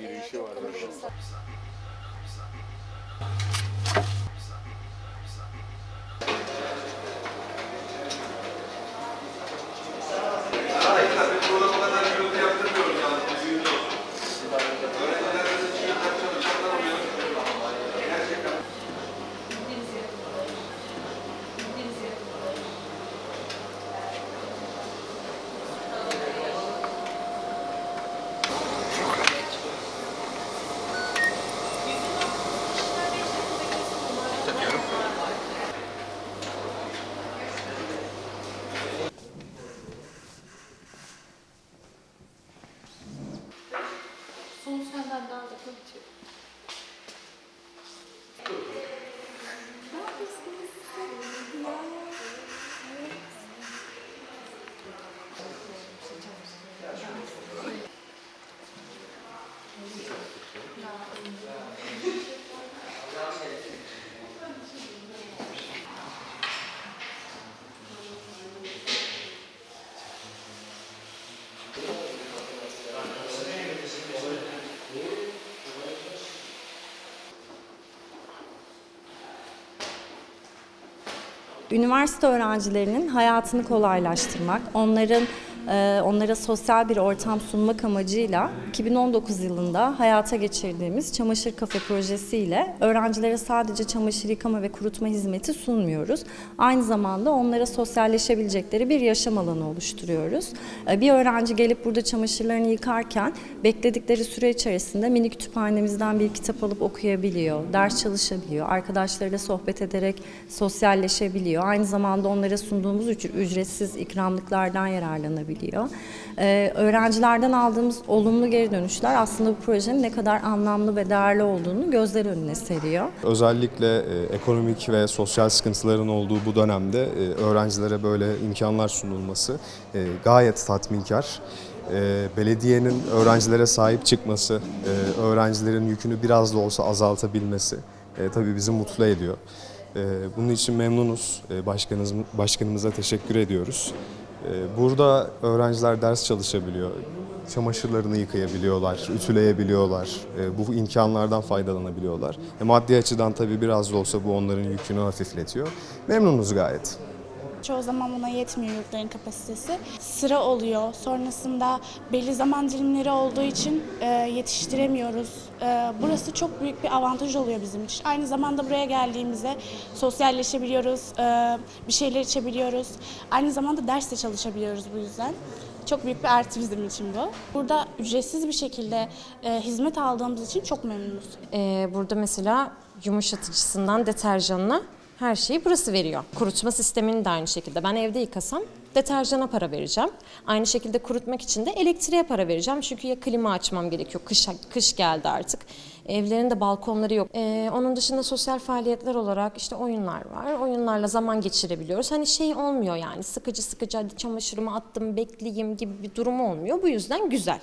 yürüyüşü var. başlatıyorum. Üniversite öğrencilerinin hayatını kolaylaştırmak, onların onlara sosyal bir ortam sunmak amacıyla 2019 yılında hayata geçirdiğimiz Çamaşır Kafe projesiyle öğrencilere sadece çamaşır yıkama ve kurutma hizmeti sunmuyoruz. Aynı zamanda onlara sosyalleşebilecekleri bir yaşam alanı oluşturuyoruz. E, Bir öğrenci gelip burada çamaşırlarını yıkarken bekledikleri süre içerisinde mini kütüphanemizden bir kitap alıp okuyabiliyor, ders çalışabiliyor, arkadaşlarıyla sohbet ederek sosyalleşebiliyor. Aynı zamanda onlara sunduğumuz üc- ücretsiz ikramlıklardan yararlanabiliyor. Ee, öğrencilerden aldığımız olumlu geri dönüşler aslında bu projenin ne kadar anlamlı ve değerli olduğunu gözler önüne seriyor. Özellikle e, ekonomik ve sosyal sıkıntıların olduğu bu dönemde e, öğrencilere böyle imkanlar sunulması e, gayet tatminkar. E, belediyenin öğrencilere sahip çıkması, e, öğrencilerin yükünü biraz da olsa azaltabilmesi e, tabii bizi mutlu ediyor. E, bunun için memnunuz. E, başkanımız, başkanımıza teşekkür ediyoruz. E, burada öğrenciler ders çalışabiliyor, çamaşırlarını yıkayabiliyorlar, ütüleyebiliyorlar, e, bu imkanlardan faydalanabiliyorlar. E, maddi açıdan tabii biraz da olsa bu onların yükünü hafifletiyor. Memnunuz gayet. Çoğu zaman buna yetmiyor yurtların kapasitesi. Sıra oluyor. Sonrasında belli zaman dilimleri olduğu için e, yetiştiremiyoruz. E, burası çok büyük bir avantaj oluyor bizim için. Aynı zamanda buraya geldiğimizde sosyalleşebiliyoruz, e, bir şeyler içebiliyoruz. Aynı zamanda ders de çalışabiliyoruz bu yüzden. Çok büyük bir artı bizim için bu. Burada ücretsiz bir şekilde e, hizmet aldığımız için çok memnunuz. Ee, burada mesela yumuşatıcısından deterjanına her şeyi burası veriyor. Kurutma sistemini de aynı şekilde. Ben evde yıkasam deterjana para vereceğim. Aynı şekilde kurutmak için de elektriğe para vereceğim. Çünkü ya klima açmam gerekiyor. Kış, kış geldi artık. Evlerin de balkonları yok. Ee, onun dışında sosyal faaliyetler olarak işte oyunlar var. Oyunlarla zaman geçirebiliyoruz. Hani şey olmuyor yani sıkıcı sıkıcı hadi çamaşırımı attım bekleyeyim gibi bir durum olmuyor. Bu yüzden güzel.